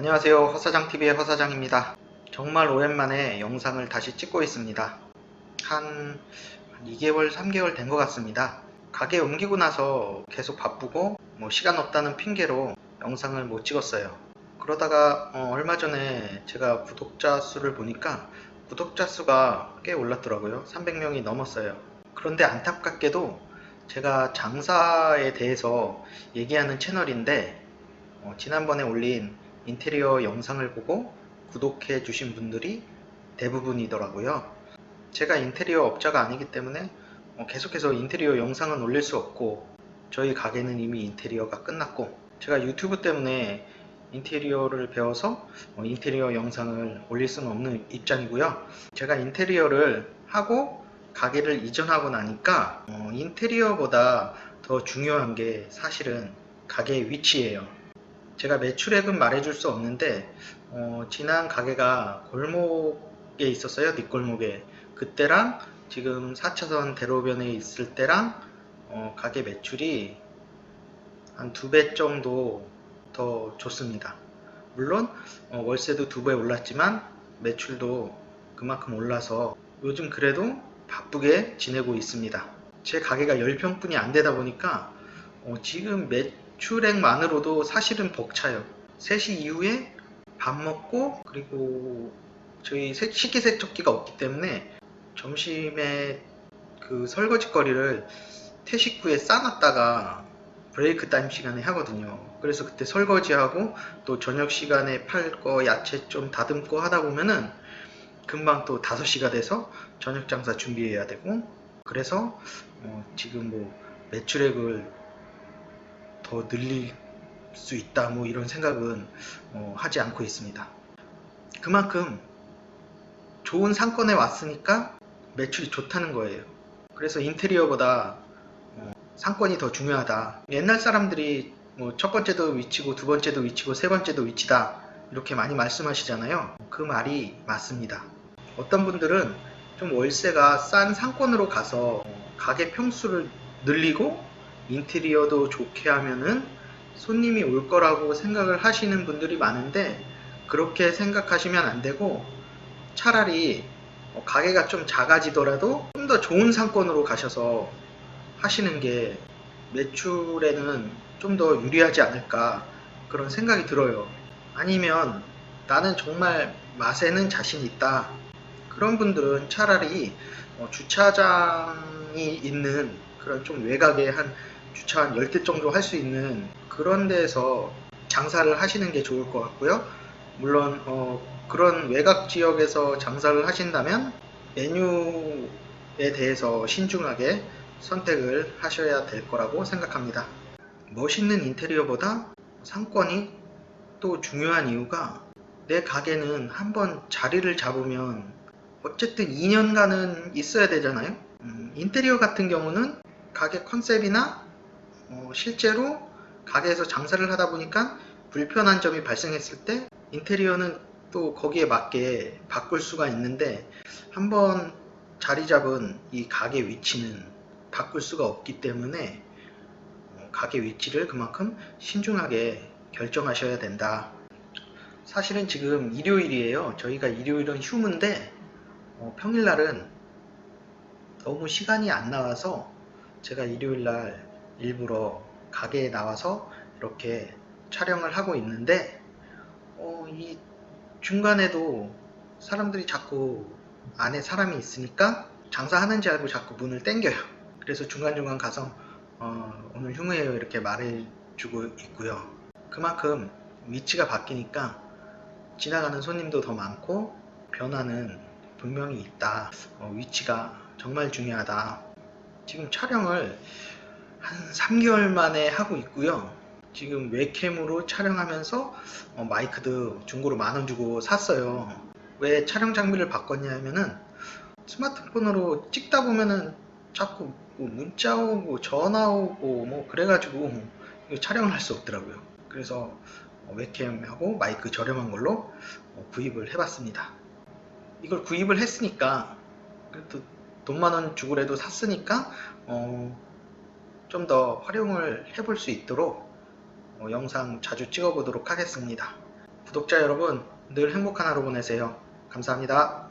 안녕하세요. 허사장TV의 허사장입니다. 정말 오랜만에 영상을 다시 찍고 있습니다. 한 2개월, 3개월 된 것 같습니다. 가게 옮기고 나서 계속 바쁘고 뭐 시간 없다는 핑계로 영상을 못 찍었어요. 그러다가 어, 얼마 전에 제가 구독자 수를 보니까 구독자 수가 꽤 올랐더라고요. 300명이 넘었어요. 그런데 안타깝게도 제가 장사에 대해서 얘기하는 채널인데 어, 지난번에 올린 인테리어 영상을 보고 구독해 주신 분들이 대부분이더라고요. 제가 인테리어 업자가 아니기 때문에 어, 계속해서 인테리어 영상은 올릴 수 없고 저희 가게는 이미 인테리어가 끝났고 제가 유튜브 때문에 인테리어를 배워서 어, 인테리어 영상을 올릴 수는 없는 입장이고요. 제가 인테리어를 하고 가게를 이전하고 나니까 어, 인테리어보다 더 중요한 게 사실은 가게 위치예요. 제가 매출액은 말해줄 수 없는데 어, 지난 가게가 골목에 있었어요. 뒷골목에. 그때랑 지금 4차선 대로변에 있을 때랑 어, 가게 매출이 한 두 배 정도 더 좋습니다. 물론 어, 월세도 두 배 올랐지만 매출도 그만큼 올라서 요즘 그래도 바쁘게 지내고 있습니다. 제 가게가 10평뿐이 안 되다 보니까 어, 지금 매 출액만으로도 사실은 벅차요. 3시 이후에 밥 먹고 그리고 저희 세- 식기세척기가 없기 때문에 점심에 그 설거지거리를 퇴식 후에 싸놨다가 브레이크 타임 시간에 하거든요. 그래서 그때 설거지하고 또 저녁 시간에 팔 거 야채 좀 다듬고 하다 보면은 금방 또 5시가 돼서 저녁 장사 준비해야 되고 그래서 어, 지금 뭐 매출액을 더 늘릴 수 있다 뭐 이런 생각은 어, 하지 않고 있습니다. 그만큼 좋은 상권에 왔으니까 매출이 좋다는 거예요. 그래서 인테리어보다 어, 상권이 더 중요하다. 옛날 사람들이 뭐 첫 번째도 위치고 두 번째도 위치고 세 번째도 위치다 이렇게 많이 말씀하시잖아요. 그 말이 맞습니다. 어떤 분들은 좀 월세가 싼 상권으로 가서 가게 평수를 늘리고 인테리어도 좋게 하면은 손님이 올 거라고 생각을 하시는 분들이 많은데 그렇게 생각하시면 안 되고 차라리 어, 가게가 좀 작아지더라도 좀 더 좋은 상권으로 가셔서 하시는 게 매출에는 좀 더 유리하지 않을까 그런 생각이 들어요. 아니면 나는 정말 맛에는 자신 있다. 그런 분들은 차라리 어, 주차장이 있는 그런 좀 외곽에 한 주차 한 10대 정도 할 수 있는 그런 데서 장사를 하시는 게 좋을 것 같고요. 물론 어, 그런 외곽 지역에서 장사를 하신다면 메뉴에 대해서 신중하게 선택을 하셔야 될 거라고 생각합니다. 멋있는 인테리어보다 상권이 또 중요한 이유가 내 가게는 한번 자리를 잡으면 어쨌든 2년간은 있어야 되잖아요. 음, 인테리어 같은 경우는 가게 컨셉이나 어, 실제로 가게에서 장사를 하다 보니까 불편한 점이 발생했을 때 인테리어는 또 거기에 맞게 바꿀 수가 있는데 한번 자리 잡은 이 가게 위치는 바꿀 수가 없기 때문에 어, 가게 위치를 그만큼 신중하게 결정하셔야 된다. 사실은 지금 일요일이에요. 저희가 일요일은 휴무인데 어, 평일날은 너무 시간이 안 나와서 제가 일요일날 일부러 가게에 나와서 이렇게 촬영을 하고 있는데 어, 이 중간에도 사람들이 자꾸 안에 사람이 있으니까 장사하는지 알고 자꾸 문을 땡겨요. 그래서 중간중간 가서 어, 오늘 휴무예요 이렇게 말해주고 있고요. 그만큼 위치가 바뀌니까 지나가는 손님도 더 많고 변화는 분명히 있다. 어, 위치가 정말 중요하다. 지금 촬영을 한 3개월 만에 하고 있고요. 지금 웹캠으로 촬영하면서 어, 마이크도 중고로 만 원 주고 샀어요. 왜 촬영 장비를 바꿨냐 하면은 스마트폰으로 찍다 보면은 자꾸 뭐 문자 오고 전화 오고 뭐 그래가지고 촬영을 할 수 없더라고요. 그래서 어, 웹캠하고 마이크 저렴한 걸로 어, 구입을 해봤습니다. 이걸 구입을 했으니까 그래도 돈만 원 주고라도 샀으니까 어, 좀 더 활용을 해볼 수 있도록 어, 영상 자주 찍어보도록 하겠습니다. 구독자 여러분 늘 행복한 하루 보내세요. 감사합니다.